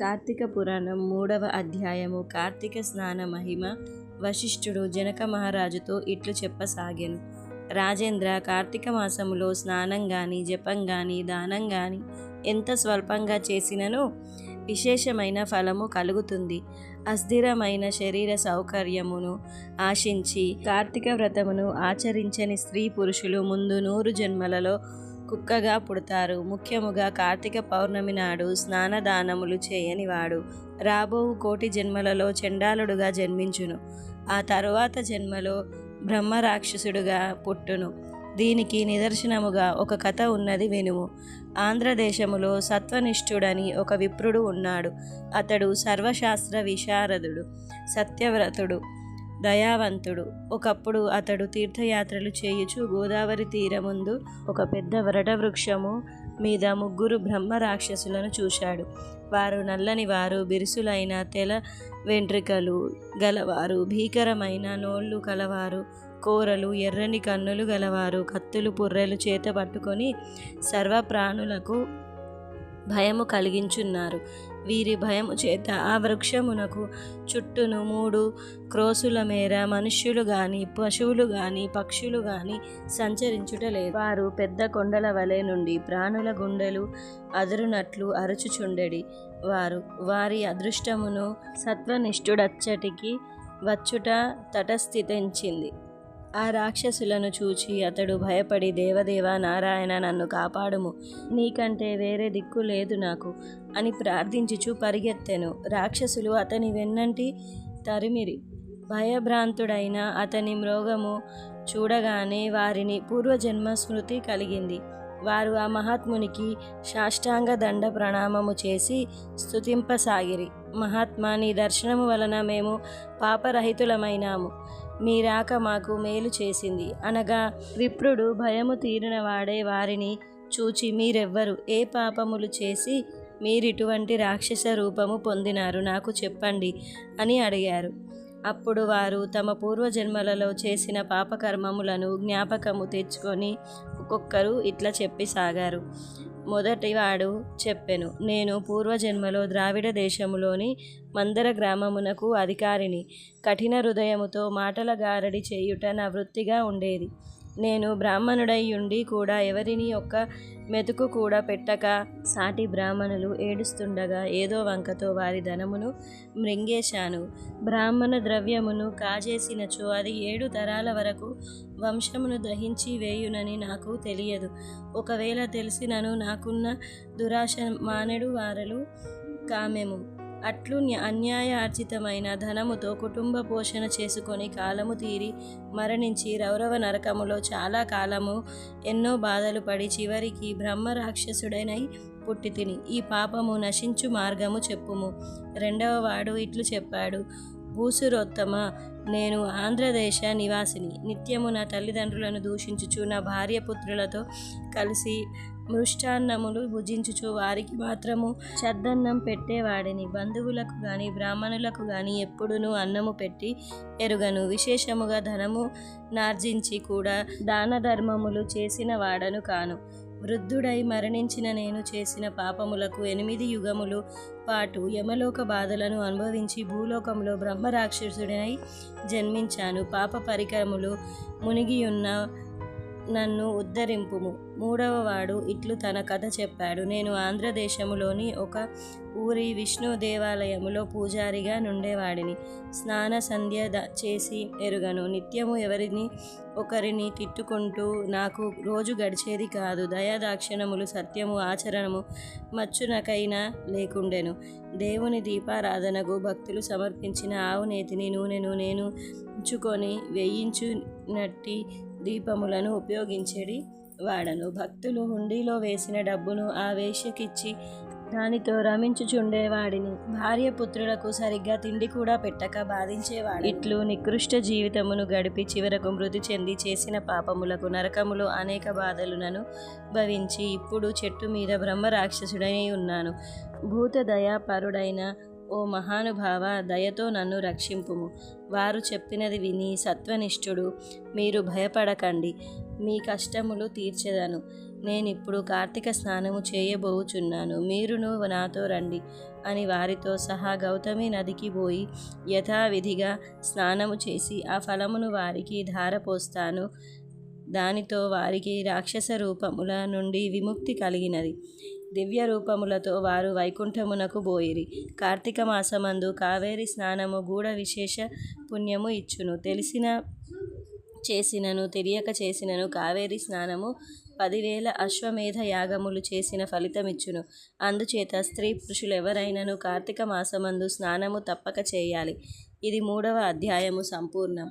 కార్తీక పురాణం మూడవ అధ్యాయము కార్తీక స్నాన మహిమ. వశిష్ఠుడు జనక మహారాజుతో ఇట్లు చెప్పసాగాను. రాజేంద్ర కార్తీక మాసములో స్నానం కానీ జపం కానీ దానం కానీ ఎంత స్వల్పంగా చేసినను విశేషమైన ఫలము కలుగుతుంది. అస్థిరమైన శరీర సౌకర్యమును ఆశించి కార్తీక వ్రతమును ఆచరించని స్త్రీ పురుషులు ముందు నూరు జన్మలలో కుక్కగా పుడతారు. ముఖ్యముగా కార్తీక పౌర్ణమి నాడు స్నానదానములు చేయనివాడు. రాబోవు కోటి జన్మలలో చండాలుడుగా జన్మించును. ఆ తరువాత జన్మలో బ్రహ్మరాక్షసుడుగా పుట్టును. దీనికి నిదర్శనముగా ఒక కథ ఉన్నది వినుము. ఆంధ్రదేశములో సత్వనిష్ఠుడని ఒక విప్రుడు ఉన్నాడు. అతడు సర్వశాస్త్ర విశారదుడు సత్యవ్రతుడు. దయావంతుడు. ఒకప్పుడు అతడు తీర్థయాత్రలు చేయుచు గోదావరి తీరముందు ఒక పెద్ద వరట వృక్షము మీద ముగ్గురు బ్రహ్మ రాక్షసులను చూశాడు. వారు నల్లని వారు బిరుసులైన తెల వెంట్రికలు గలవారు భీకరమైన నోళ్ళు కలవారు కోరలు ఎర్రని కన్నులు గలవారు కత్తులు పుర్రెలు చేత పట్టుకొని సర్వ ప్రాణులకు భయము కలిగించున్నారు. వీరి భయము చేత ఆ వృక్షమునకు చుట్టూను మూడు క్రోసుల మేర మనుష్యులు గాని పశువులు గాని పక్షులు గాని సంచరించుటలేదు వారు పెద్ద కొండల వలె నుండి ప్రాణుల గుండెలు అదురునట్లు అరుచుచుండెడి. వారు వారి అదృష్టమును సత్వనిష్ఠుడచ్చటికి వచ్చుట తటస్థితించింది. ఆ రాక్షసులను చూచి అతడు భయపడి దేవదేవ నారాయణ నన్ను కాపాడుము. నీకంటే వేరే దిక్కు లేదు నాకు అని ప్రార్థించుచు పరిగెత్తెను. రాక్షసులు అతని వెన్నంటి తరిమిరి. భయభ్రాంతుడైన అతని మృగము చూడగానే వారిని పూర్వజన్మ స్మృతి కలిగింది. వారు ఆ మహాత్మునికి సాష్టాంగ దండ ప్రణామము చేసి స్తుతింపసాగిరి. మహాత్మా నీ దర్శనము వలన మేము పాపరహితులమైనాము. మీ రాక మాకు మేలు చేసింది. అనగా విప్రుడు భయము తీరిన వాడే వారిని చూచి మీరెవ్వరు ఏ పాపములు చేసి మీరిటువంటి రాక్షస రూపము పొందినారు నాకు చెప్పండి అని అడిగారు. అప్పుడు వారు తమ పూర్వజన్మలలో చేసిన పాపకర్మములను జ్ఞాపకము తెచ్చుకొని ఒక్కొక్కరు ఇట్లా చెప్పి సాగారు మొదటివాడు చెప్పెను. నేను పూర్వజన్మలో ద్రావిడ దేశములోని మందర గ్రామమునకు అధికారిని. కఠిన హృదయముతో మాటల గారడి చేయుట నా వృత్తిగా ఉండేది. నేను బ్రాహ్మణుడై ఉండి కూడా ఎవరిని ఒక్క మెతుకు కూడా పెట్టక సాటి బ్రాహ్మణులు ఏడుస్తుండగా ఏదో వంకతో వారి ధనమును మృంగేశాను. బ్రాహ్మణ ద్రవ్యమును కాజేసినచో అది ఏడు తరాల వరకు వంశమును దహించి వేయునని నాకు తెలియదు. ఒకవేళ తెలిసినను నాకున్న దురాశ మానెడు వారలు కామెము. అట్లు న్య- అన్యాయార్జితమైన ధనముతో కుటుంబ పోషణ చేసుకొని కాలము తీరి మరణించి రౌరవ నరకములో చాలా కాలము ఎన్నో బాధలు పడి చివరికి బ్రహ్మ రాక్షసుడనై పుట్టి తిని ఈ పాపము నశించు మార్గము చెప్పుము. రెండవ వాడు ఇట్లు చెప్పాడు భూసురోత్తమ నేను ఆంధ్రదేశ నివాసిని. నిత్యము నా తల్లిదండ్రులను దూషించుచు నా భార్య పుత్రులతో కలిసి మృష్టాన్నములు భుజించుచు వారికి మాత్రము చద్దన్నం పెట్టేవాడిని. బంధువులకు గాని బ్రాహ్మణులకు గాని ఎప్పుడునూ అన్నము పెట్టి ఎరుగను. విశేషముగా ధనము నార్జించి కూడా దాన ధర్మములు చేసిన వాడను కాను. వృద్ధుడై మరణించిన నేను చేసిన పాపములకు ఎనిమిది యుగములు పాటు యమలోక బాధలను అనుభవించి భూలోకంలో బ్రహ్మరాక్షసుడినై జన్మించాను. పాప పరికరములు మునిగియున్న నన్ను ఉద్ధరింపుము. మూడవ వాడు ఇట్లు తన కథ చెప్పాడు. నేను ఆంధ్రదేశములోని ఒక ఊరి విష్ణు దేవాలయములో పూజారిగా నుండేవాడిని. స్నాన సంధ్య చేసి ఎరుగను. నిత్యము ఎవరిని ఒకరిని తిట్టుకుంటూ నాకు రోజు గడిచేది కాదు. దయాదాక్షిణములు సత్యము ఆచరణము మచ్చునకైనా లేకుండెను. దేవుని దీపారాధనకు భక్తులు సమర్పించిన ఆవు నేతిని నూనెను నేను ఉంచుకొని వేయించునట్టి దీపములను ఉపయోగించడి వాడను. భక్తులు హుండీలో వేసిన డబ్బును ఆ వేశ్యకిచ్చి దానితో రమించుచుండేవాడిని భార్య పుత్రులకు సరిగ్గా తిండి కూడా పెట్టక బాధించేవాడు. ఇట్లు నికృష్ట జీవితమును గడిపి చివరకు మృతి చెంది చేసిన పాపములకు నరకములు అనేక బాధలునను భవించి ఇప్పుడు చెట్టు మీద బ్రహ్మ రాక్షసుడై ఉన్నాను. భూత దయాపరుడైన ఓ మహానుభావ దయతో నన్ను రక్షింపుము. వారు చెప్పినది విని సత్వనిష్ఠుడు మీరు భయపడకండి. మీ కష్టములు తీర్చెదను. నేనిప్పుడు కార్తీక స్నానము చేయబోచున్నాను. మీరును నాతో రండి అని వారితో సహా గౌతమి నదికి పోయి యథావిధిగా స్నానము చేసి ఆ ఫలమును వారికి ధారపోస్తాను. దానితో వారికి రాక్షస రూపముల నుండి విముక్తి కలిగినది. దివ్య రూపములతో వారు వైకుంఠమునకు బోయిరి. కార్తీక మాసమందు కావేరి స్నానము గూఢ విశేష పుణ్యము ఇచ్చును. తెలిసిన చేసినను తెలియక చేసినను కావేరి స్నానము పదివేల అశ్వమేధ యాగములు చేసిన ఫలితమిచ్చును. అందుచేత స్త్రీ పురుషులు ఎవరైనను కార్తీక మాసమందు స్నానము తప్పక చేయాలి. ఇది మూడవ అధ్యాయము సంపూర్ణం.